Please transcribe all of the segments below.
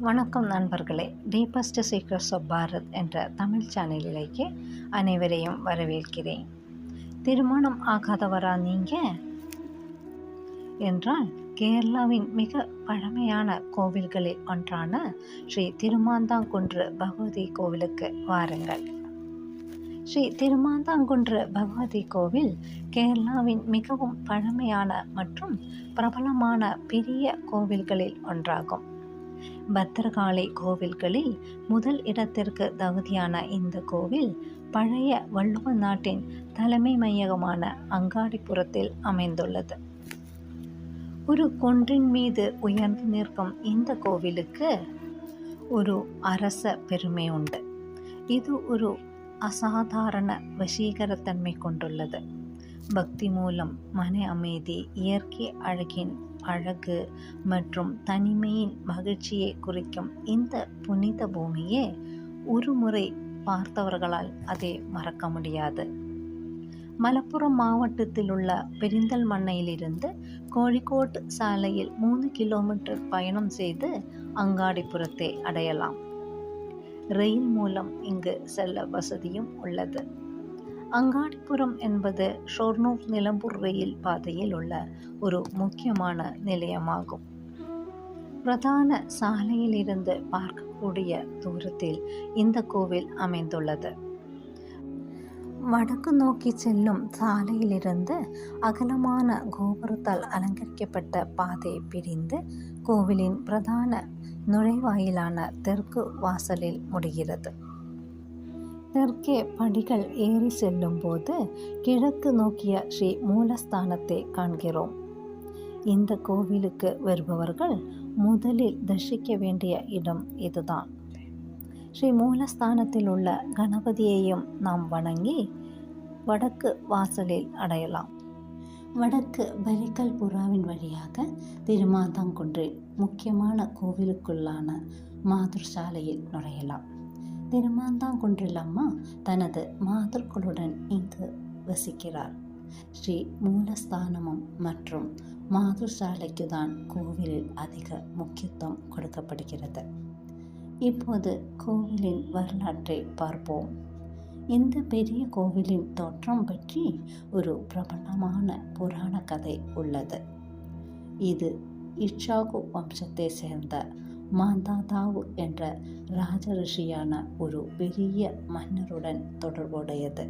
வணக்கம் நண்பர்களே. Deepest secrets of Bharat என்ற தமிழ் சேனலிலேக்கு அனைவரையும் வரவேற்கிறேன். திருமணம் ஆகாதவரா நீங்கள் என்றால் கேரளாவின் மிக பழமையான கோவில்களில் ஒன்றான ஸ்ரீ திருமாந்தாங்குன்று பகவதி கோவிலுக்கு வாருங்கள். ஸ்ரீ திருமாந்தாங்குன்று பகவதி கோவில் கேரளாவின் மிகவும் பழமையான மற்றும் பிரபலமான பெரிய கோவில்களில் ஒன்றாகும். பத்திரகாளி கோவில்களில் முதல் இடத்திற்கு தகுதியான இந்த கோவில் பழைய வள்ளுவ நாட்டின் தலைமை மையகமான அங்காடிபுரத்தில் அமைந்துள்ளது. ஒரு கொன்றின் மீது உயர்ந்து நிற்கும் இந்த கோவிலுக்கு ஒரு அரச பெருமை உண்டு. இது ஒரு அசாதாரண வசீகரத்தன்மை கொண்டுள்ளது. பக்தி மூலம் மன அமைதி இயற்கை அழகின் அழகு மற்றும் தனிமையின் மகிழ்ச்சியை குறிக்கும் இந்த புனித பூமியே ஒரு முறை பார்த்தவர்களால் அதை மறக்க முடியாது. மலப்புரம் மாவட்டத்தில் உள்ள பெரிந்தல்மண்ணையிலிருந்து கோழிக்கோட் சாலையில் மூணு கிலோமீட்டர் பயணம் செய்து அங்காடிப்புறத்தை அடையலாம். ரயில் மூலம் இங்கு செல்ல வசதியும் உள்ளது. அங்காடிபுரம் என்பது ஷொர்ணூர் நிலம்பூர் ரயில் பாதையில் உள்ள ஒரு முக்கியமான நிலையமாகும். பிரதான சாலையிலிருந்து பார்க்கக்கூடிய தூரத்தில் இந்த கோவில் அமைந்துள்ளது. வடக்கு நோக்கி செல்லும் சாலையிலிருந்து அகலமான கோபுரத்தால் அலங்கரிக்கப்பட்ட பாதை பிரிந்து கோவிலின் பிரதான நுழைவாயிலான தெற்கு வாசலில் முடிகிறது. தெற்கே படிகள் ஏறி செல்லும் போது கிழக்கு நோக்கிய ஸ்ரீ மூலஸ்தானத்தை காண்கிறோம். இந்த கோவிலுக்கு வருபவர்கள் முதலில் தரிசிக்க வேண்டிய இடம் இதுதான். ஸ்ரீ மூலஸ்தானத்தில் உள்ள கணபதியையும் நாம் வணங்கி வடக்கு வாசலில் அடையலாம். வடக்கு பரிக்கல் புறாவின் வழியாக திருமாதாங்குன்றில் முக்கியமான கோவிலுக்குள்ளான மாதுர் சாலையில் நுழையலாம். திருமாந்தாங்குன்றில் அம்மா தனது மாதர்களுடன் இங்கு வசிக்கிறார். ஸ்ரீ மூலஸ்தானமும் மற்றும் மாதுசாலைக்கு தான் கோவிலில் அதிக முக்கியத்துவம் கொடுக்கப்படுகிறது. இப்போது கோவிலின் வரலாற்றை பார்ப்போம். இந்த பெரிய கோவிலின் தோற்றம் பற்றி ஒரு பிரபலமான புராண கதை உள்ளது. இது இட்சாகு வம்சத்தை சேர்ந்த மாந்தாதாவு என்ற ராஜரிஷியான ஒரு பெரிய மன்னருடன் தொடர்புடையது.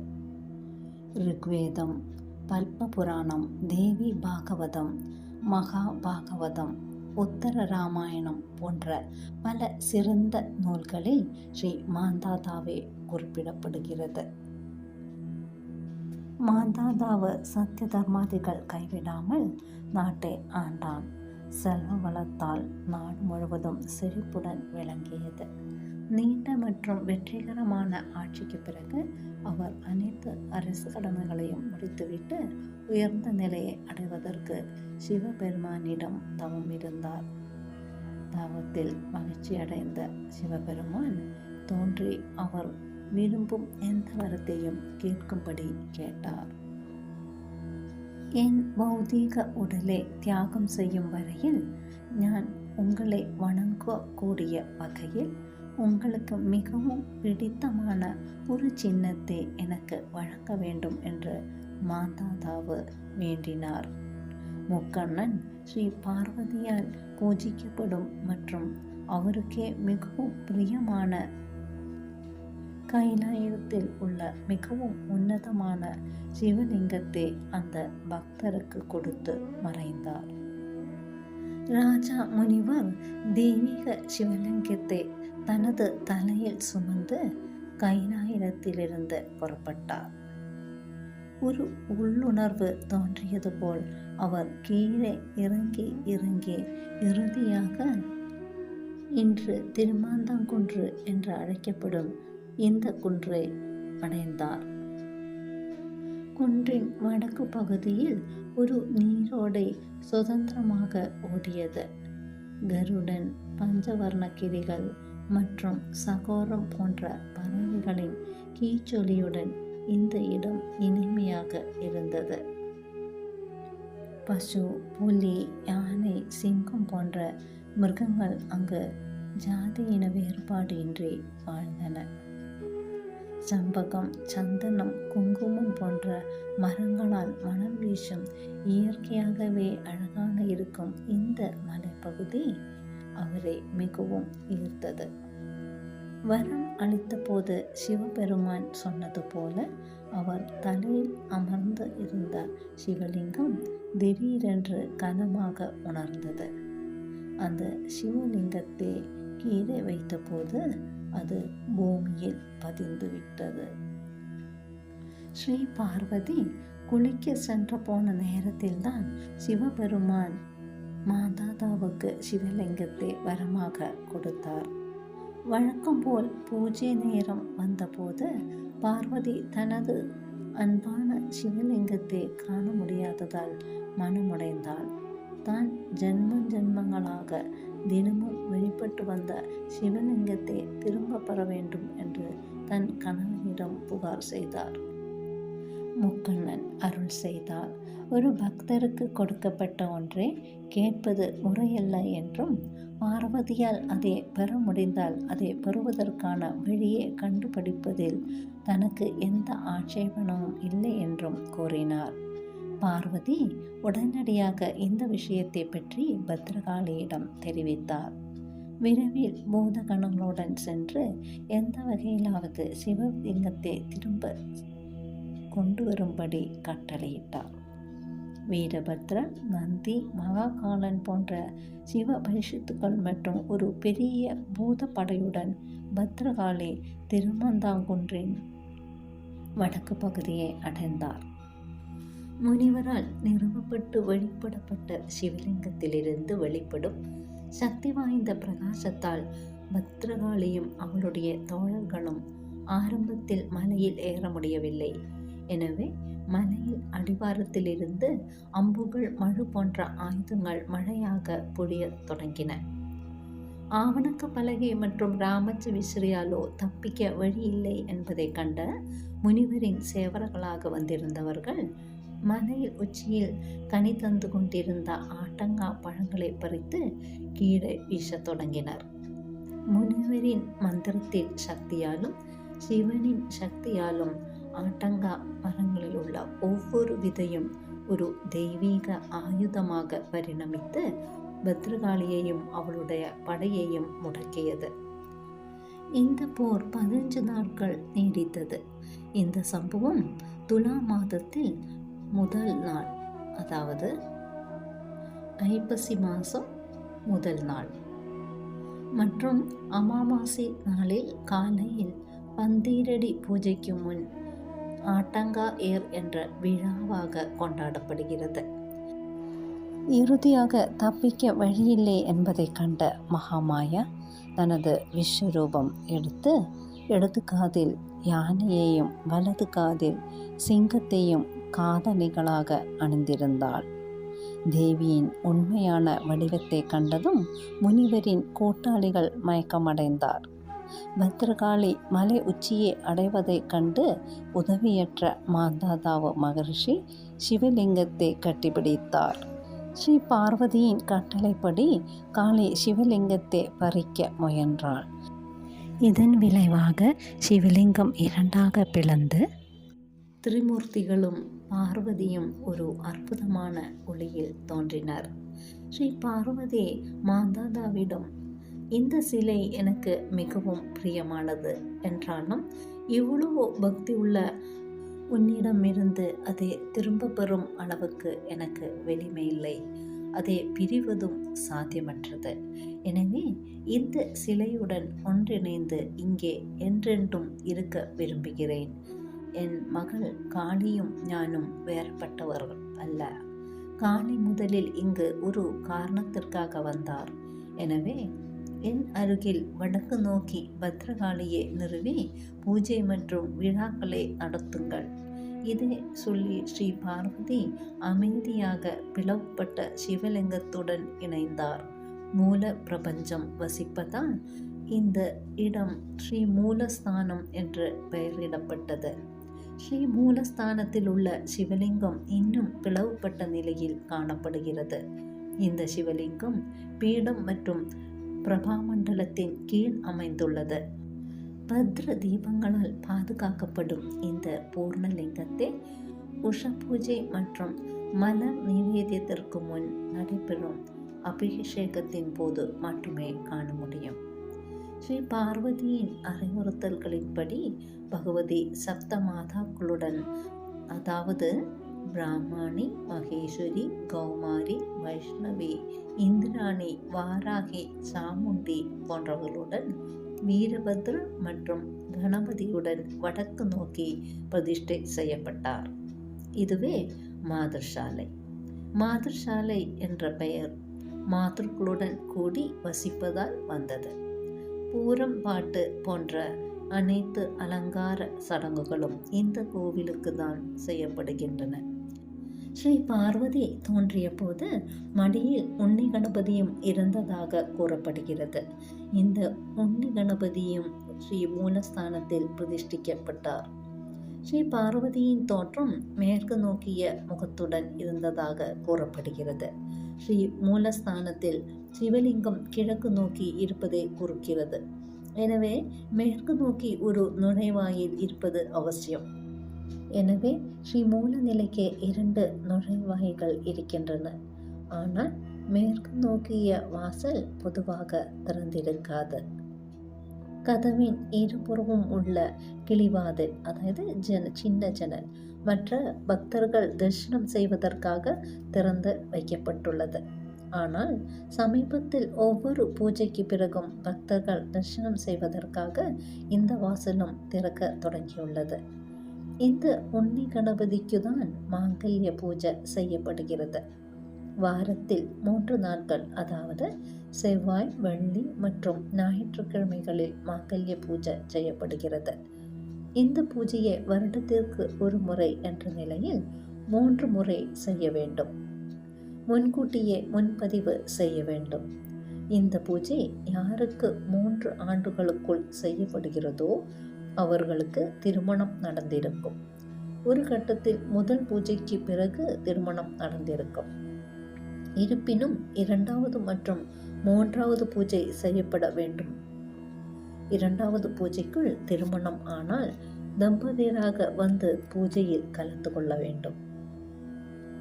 ரிக்வேதம் பல்ப புராணம் தேவி பாகவதம் மகாபாகவதம் உத்தர ராமாயணம் போன்ற பல சிறந்த நூல்களில் ஸ்ரீ மாந்தாதாவே குறிப்பிடப்படுகிறது. மாந்தாதாவு சத்திய தர்மாதிகள் கைவிடாமல் நாட்டை ஆண்டான். செல்வ வளத்தால் நாடு முழுவதும் செழிப்புடன் விளங்கியது. நீண்ட மற்றும் வெற்றிகரமான ஆட்சிக்கு பிறகு அவர் அனைத்து அரசு கடமைகளையும் முடித்துவிட்டு உயர்ந்த நிலையை அடைவதற்கு சிவபெருமானிடம் தவம் இருந்தார். தவத்தில் மகிழ்ச்சி அடைந்த சிவபெருமான் தோன்றி அவர் விரும்பும் எந்த வரத்தையும் கேட்கும்படி கேட்டார். என் பௌதீக உடலை தியாகம் செய்யும் வரையில் நான் உங்களை வணங்கக்கூடிய வகையில் உங்களுக்கு மிகவும் பிடித்தமான ஒரு சின்னத்தை எனக்கு வழங்க வேண்டும் என்று மாதாதாவு வேண்டினார். முக்கண்ணன் ஸ்ரீ பார்வதியால் பூஜிக்கப்படும் மற்றும் அவருக்கே மிகவும் பிரியமான கைலாயத்தில் உள்ள மிகவும் உன்னதமான சிவலிங்கத்தை அந்த பக்தருக்கு கொடுத்து மறைந்தார். ராஜா முனிவர் தெய்வீக சிவலிங்கத்தை தனது தலையில் சுமந்து கைலாயத்திலிருந்து புறப்பட்டார். ஒரு உள்ளுணர்வு தோன்றியது போல் அவர் கீழே இறங்கி இறங்கி இறுதியாக இன்று திருமாந்தாங்குன்று என்று அழைக்கப்படும் இந்த குன்றை அடைந்தார் குன்றின் வடக்கு பகுதியில் ஒரு நீரோடை சுதந்திரமாக ஓடியது. கருடன் பஞ்சவர்ண கிளிகள் மற்றும் சகோரம் போன்ற பறவைகளின் கீச்சொலியுடன் இந்த இடம் இனிமையாக இருந்தது. பசு புலி யானை சிங்கம் போன்ற மிருகங்கள் அங்கு ஜாதி இன வேறுபாடு இன்றி வாழ்ந்தன. சம்பகம் சந்தனம் குங்குமம் போன்ற மரங்களால் மனம் வீசும் இயற்கையாகவே அழகாக இருக்கும் இந்த மலைப்பகுதி அவரை மிகவும் ஈர்த்தது. வரம் அளித்தபோது சிவபெருமான் சொன்னது போல அவர் தலையில் அமர்ந்து இருந்த சிவலிங்கம் திடீரென்று கனமாக உணர்ந்தது. அந்த சிவலிங்கத்தை கீழே வைத்தபோது அது பூமியில் பதிந்து விட்டது ஸ்ரீ பார்வதி குளிக்க சென்று போன நேரத்தில்தான் சிவபெருமான் மாதாதாவுக்கு சிவலிங்கத்தை வரமாக கொடுத்தார். வழக்கம் போல் பூஜை நேரம் வந்தபோது பார்வதி தனது அன்பான சிவலிங்கத்தை காண முடியாததால் மனமுடைந்தாள். தான் ஜென்ம ஜென்மங்களாக தினமும் வெளிப்பட்டு வந்த சிவலிங்கத்தை திரும்ப பெற வேண்டும் என்று தன் கணவனிடம் புகார் செய்தார். முக்கண்ணன் அருள் செய்தார். ஒரு பக்தருக்கு கொடுக்கப்பட்ட ஒன்றை கேட்பது முறையல்ல என்றும் பார்வதியால் அதை பெற முடிந்தால் அதை பெறுவதற்கான வழியை கண்டுபிடிப்பதில் தனக்கு எந்த ஆட்சேபனமும் இல்லை என்றும் கூறினார். பார்வதி உடனடியாக இந்த விஷயத்தை பற்றி பத்ரகாளியிடம் தெரிவித்தார். விரைவில் பூதகணங்களுடன் சென்று எந்த வகையிலாவது சிவலிங்கத்தை திரும்ப கொண்டு வரும்படி கட்டளையிட்டார். வீரபத்ரன் நந்தி மகாகாலன் போன்ற சிவ பரிசுத்துக்கள் மற்றும் ஒரு பெரிய பூத படையுடன் பத்ரகாளி திருமந்தாங்குன்றின் வடக்கு பகுதியை அடைந்தார். முனிவரால் நிறுவப்பட்டு வழிபடப்பட்ட சிவலிங்கத்திலிருந்து வெளிப்படும் சக்தி வாய்ந்த பிரகாசத்தால் பத்ரகாளியும் அவளுடைய தோழர்களும் ஆரம்பத்தில் மலையில் ஏற முடியவில்லை. எனவே மலையில் அடிவாரத்திலிருந்து அம்புகள் மழு போன்ற ஆயுதங்கள் மழையாக பொழியத் தொடங்கின. ஆவணக்க பலகை மற்றும் ராமச்ச விசிறியாலோ தப்பிக்க வழி இல்லை என்பதை கண்ட முனிவரின் சேவர்களாக வந்திருந்தவர்கள் மலையில் உச்சியில் கனி தந்து கொண்டிருந்த ஆட்டங்கா பழங்களை பறித்து கீழே வீசத் தொடங்கினர். முனிவரின் மந்திரத்தின் சக்தியாலும் சிவனின் சக்தியாலும் ஆட்டங்கா மரங்களில் உள்ள ஒவ்வொரு விதையும் ஒரு தெய்வீக ஆயுதமாக பரிணமித்து பத்ரகாளியையும் அவளுடைய படையையும் முடக்கியது. இந்த போர் பதினஞ்சு நாட்கள் நீடித்தது. இந்த சம்பவம் துலா மாதத்தில் முதல் நாள் அதாவது ஐப்பசி மாதம் முதல் நாள். மற்றும் அமாவாசை நாளில் காலையில் பந்தீரடி பூஜைக்கு முன் ஆட்டங்கா ஏர் என்ற விழாவாக கொண்டாடப்படுகிறது. இறுதியாக தப்பிக்க வழியில்லை என்பதை கண்ட மகாமாயா தனது விஸ்வரூபம் எடுத்து இடது காதில் யானையையும் வலது காதில் சிங்கத்தையும் காதணிகளாக அணிந்திருந்தாள். தேவியின் உண்மையான வடிவத்தை கண்டதும் முனிவரின் கூட்டாளிகள் மயக்கமடைந்தார். பத்ரகாளி மலை உச்சியை அடைவதைக் கண்டு உதவியற்ற மாந்தாதாவ மகரிஷி சிவலிங்கத்தை கட்டிப்பிடித்தார். ஸ்ரீ பார்வதியின் கட்டளைப்படி காளி சிவலிங்கத்தை பறிக்க முயன்றாள். இதன் விளைவாக சிவலிங்கம் இரண்டாக பிளந்து திரிமூர்த்திகளும் பார்வதியும் ஒரு அற்புதமான ஒளியில் தோன்றினார். ஸ்ரீ பார்வதி மாந்தாதாவிடம் இந்த சிலை எனக்கு மிகவும் பிரியமானது என்றாலும் இவ்வளவு பக்தி உள்ள உன்னிடமிருந்து அதை திரும்ப பெறும் அளவுக்கு எனக்கு வெளிமை இல்லை. அதை பிரிவதும் சாத்தியமற்றது. எனவே இந்த சிலையுடன் ஒன்றிணைந்து இங்கே என்றென்றும் இருக்க விரும்புகிறேன். என் மகள் காளியும் ஞானும் வேறுபட்டவர்கள் அல்ல காளி முதலில் இங்கு ஒரு காரணத்திற்காக வந்தார் எனவே என் அருகில் வடக்கு நோக்கி பத்ரகாளியை நிறுவி பூஜை மற்றும் விழாக்களை நடத்துங்கள் இதை சொல்லி ஸ்ரீ பார்வதி அமைதியாக பிளவுப்பட்ட சிவலிங்கத்துடன் இணைந்தார் மூல பிரபஞ்சம் வசிப்பதால் இந்த இடம் ஸ்ரீ மூலஸ்தானம் என்று பெயரிடப்பட்டது ஸ்ரீ மூலஸ்தானத்தில் உள்ள சிவலிங்கம் இன்னும் பிளவுபட்ட நிலையில் காணப்படுகிறது. இந்த சிவலிங்கம் பீடம் மற்றும் பிரபாமண்டலத்தின் கீழ் அமைந்துள்ளது. பத்ர தீபங்களால் பாதுகாக்கப்படும் இந்த பூர்ணலிங்கத்தை உஷ பூஜை மற்றும் மலர் நிவேதியத்திற்கு முன் நடைபெறும் அபிஷேகத்தின் போது மட்டுமே காண முடியும். ஸ்ரீ பார்வதியின் அறிவுறுத்தல்களின்படி பகவதி சப்த மாதாக்களுடன் அதாவது பிராமணி மகேஸ்வரி கௌமாரி வைஷ்ணவி இந்திராணி வாராகி சாமுண்டி போன்றவர்களுடன் வீரபத்ர மற்றும் கணபதியுடன் வடக்கு நோக்கி பிரதிஷ்டை செய்யப்பட்டார். இதுவே மாதர்சாலை மாதர்சாலை என்ற பெயர் மாதர்களுடன் கூடி வசிப்பதால் வந்தது. பூரம் பாட்டு போன்ற அனைத்து அலங்கார சடங்குகளும் இந்த கோவிலுக்கு தான் செய்யப்படுகின்றன. ஸ்ரீ பார்வதி தோன்றிய போது மடியில் உன்னி கணபதியும் இருந்ததாக கூறப்படுகிறது. இந்த உன்னி கணபதியும் ஸ்ரீ மூலஸ்தானத்தில் பிரதிஷ்டிக்கப்பட்டார். ஸ்ரீ பார்வதியின் தோற்றம் மேற்கு நோக்கிய முகத்துடன் இருந்ததாக கூறப்படுகிறது. ஸ்ரீ மூலஸ்தானத்தில் சிவலிங்கம் கிழக்கு நோக்கி இருப்பதை குறிக்கிறது எனவே மேற்கு நோக்கி ஒரு நுழைவாயில் இருப்பது அவசியம். எனவே ஸ்ரீ மூல நிலைக்கு இரண்டு நுழைவாயில்கள் இருக்கின்றன. ஆனால் மேற்கு நோக்கிய வாசல் பொதுவாக திறந்திருக்காது. கதவின் இருபுறமும் உள்ள கிளிவாதில் அதாவது ஜன சின்ன ஜன்னல் மற்ற பக்தர்கள் தரிசனம் செய்வதற்காக திறந்து வைக்கப்பட்டுள்ளது. ஆனால் சமீபத்தில் ஒவ்வொரு பூஜைக்கு பிறகும் பக்தர்கள் தரிசனம் செய்வதற்காக இந்த வாசலும் திறக்க தொடங்கியுள்ளது. இந்த உன்னி கணபதிக்கு தான் மாங்கல்ய பூஜை செய்யப்படுகிறது. வாரத்தில் மூன்று நாட்கள் அதாவது செவ்வாய் வெள்ளி மற்றும் ஞாயிற்றுக்கிழமைகளில் மாங்கல்ய பூஜை செய்யப்படுகிறது. இந்த பூஜையை வருடத்திற்கு ஒரு முறை என்ற நிலையில் மூன்று முறை செய்ய வேண்டும். முன்கூட்டியே முன்பதிவு செய்ய வேண்டும். இந்த பூஜை யாருக்கு மூன்று ஆண்டுகளுக்குள் செய்யப்படுகிறதோ அவர்களுக்கு திருமணம் நடந்திருக்கும். ஒரு கட்டத்தில் முதல் பூஜைக்கு பிறகு திருமணம் நடந்திருக்கும். இருப்பினும் இரண்டாவது மற்றும் மூன்றாவது பூஜை செய்யப்பட வேண்டும். இரண்டாவது பூஜைக்குள் திருமணம் ஆனால் தம்பதியராக வந்து பூஜையில் கலந்து கொள்ள வேண்டும்.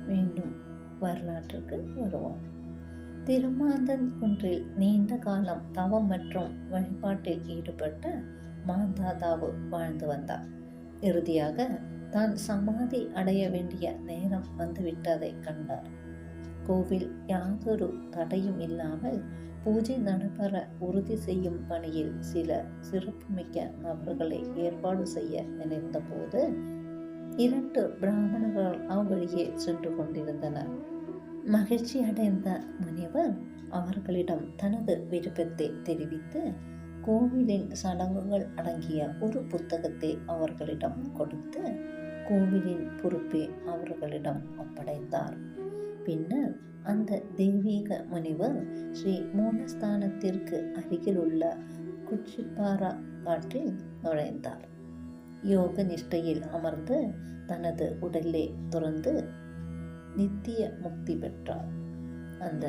வேண்டும். வரலாற்றுக்கு வருவோம். திருமாந்தன் குன்றில் நீண்ட காலம் தவம் மற்றும் வழிபாட்டில் ஈடுபட்ட மாந்தாதாவு வாழ்ந்து வந்தார். இறுதியாக தான் சமாதி அடைய வேண்டிய நேரம் வந்துவிட்டதை கண்டார். கோவில் யாதொரு தடையும் இல்லாமல் பூஜை நடைபெற உறுதி செய்யும் பணியில் சில சிறப்புமிக்க நபர்களை ஏற்பாடு செய்ய நினைத்தபோது இரண்டு பிராமணர்கள் அவ்வழியே சென்று கொண்டிருந்தனர். மகிழ்ச்சி அடைந்த முனிவர் அவர்களிடம் தனது விருப்பத்தை தெரிவித்து கோவிலின் சடங்குகள் அடங்கிய ஒரு புத்தகத்தை அவர்களிடம் கொடுத்து கோவிலின் பொறுப்பை அவர்களிடம் ஒப்படைத்தார். பின்னர் அந்த தெய்வீக முனிவர் ஸ்ரீ மூலஸ்தானத்திற்கு அருகிலுள்ள குச்சிப்பாரா காட்டில் நுழைந்தார். யோக நிஷ்டையில் அமர்ந்து தனது உடலை துறந்து நித்திய முக்தி பெற்றார். அந்த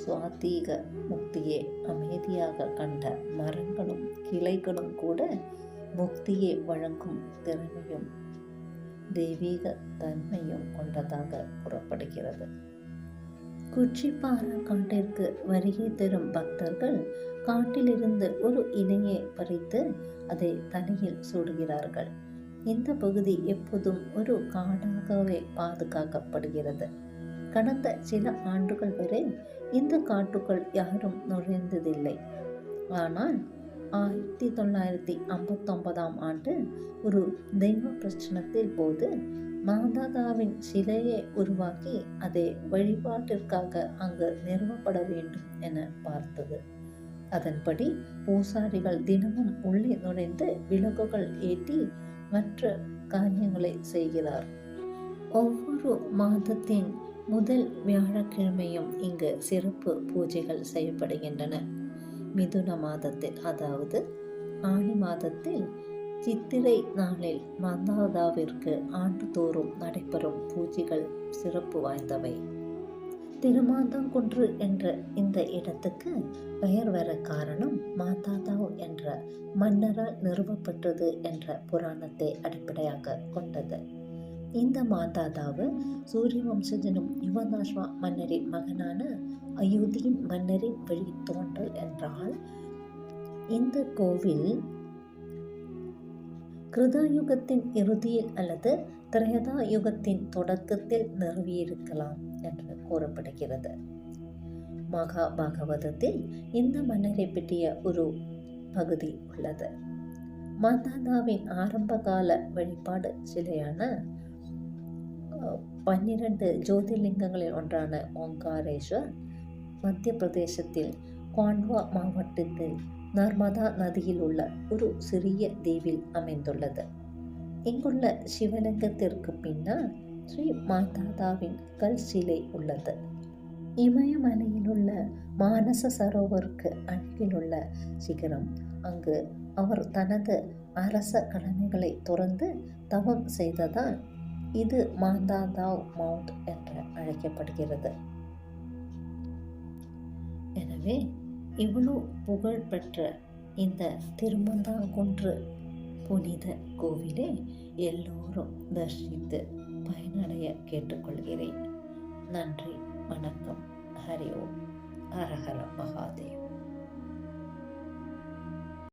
சுவாத்தீக முக்தியை அமைதியாக கண்ட மரங்களும் கிளைகளும் கூட முக்தியை வழங்கும் திறமையும் தெய்வீக தன்மையும் கொண்டதாக கூறப்படுகிறது. குச்சிப்பாரா காட்டிற்கு வருகை தரும் பக்தர்கள் காட்டிலிருந்து ஒரு இலையை பறித்து அதை தலையில் சூடுகிறார்கள். இந்த பகுதி எப்போதும் ஒரு காடாகவே பாதுகாக்கப்படுகிறது. கடந்த சில ஆண்டுகள் வரை இந்த காட்டுக்குள் யாரும் நுழைந்ததில்லை. ஆனால் ஆயிரத்தி தொள்ளாயிரத்தி ஐம்பத்தொன்பதாம் ஆண்டு ஒரு தெய்வ பிரச்சனத்தில் போது மாதாதாவின் சிலையை உருவாக்கி அதை வழிபாட்டிற்காக அங்கு நிறுவப்பட வேண்டும் என பார்த்தது. அதன்படி பூசாரிகள் தினமும் உள்ளே நுழைந்து விளக்குகள் ஏற்றி மற்ற காரியங்களை செய்கிறார். ஒவ்வொரு மாதத்தின் முதல் வியாழக்கிழமையும் இங்கு சிறப்பு பூஜைகள் செய்யப்படுகின்றன. மிதுன மாதத்தில் அதாவது ஆணி மாதத்தில் சித்திரை நாளில் மந்தாதாவிற்கு ஆண்டுதோறும் நடைபெறும் பூஜைகள் சிறப்பு வாய்ந்தவை. திருமாந்தாங்குன்று என்ற இந்த இடத்துக்கு பெயர் வர காரணம் மாதாதாவ் என்ற மன்னரால் நிறுவப்பட்டது என்ற புராணத்தை அடிப்படையாக கொண்டது. இந்த மாதாதாவு சூரிய வம்சஜனும் யுவனாஸ்வா மன்னரின் மகனான அயோத்தியின் மன்னரின் வழி தோன்றல் என்றால் இந்த கோவில் கிருதயுகத்தின் இறுதியில் அல்லது திரேதா யுகத்தின் தொடக்கத்தில் நிறுவியிருக்கலாம் என்று கூறப்படுகிறது. மகா பாகவதத்தில் இந்த மன்னரை பற்றிய ஒரு பகுதி உள்ளது. மாதாதாவின் ஆரம்பகால வழிபாடு சிலையான பன்னிரண்டு ஜோதிர்லிங்கங்களில் ஒன்றான ஓங்காரேஸ்வர் மத்திய பிரதேசத்தில் கான்வா மாவட்டத்தில் நர்மதா நதியில் உள்ள ஒரு சிறிய தீவில் அமைந்துள்ளது. இங்குள்ள சிவலிங்கத்திற்கு பின்னால் ஸ்ரீ மாதாதாவின் கல் சிலை உள்ளது. இமயமலையில் உள்ள மானச சரோவருக்கு அருகிலுள்ள சிகரம். அங்கு அவர் தனது அரச கடமைகளை துறந்து தவம் செய்ததால் இது மாந்தாதாவ் மவுண்ட் என்று அழைக்கப்படுகிறது. எனவே இவ்வளோ புகழ்பெற்ற இந்த திருமந்தாங்குன்று புனித கோவிலை எல்லோரும் தரிசித்து பயனடைய கேட்டுக்கொள்கிறேன். நன்றி வணக்கம். ஹரி ஓம். ஹரஹர மகாதேவ்.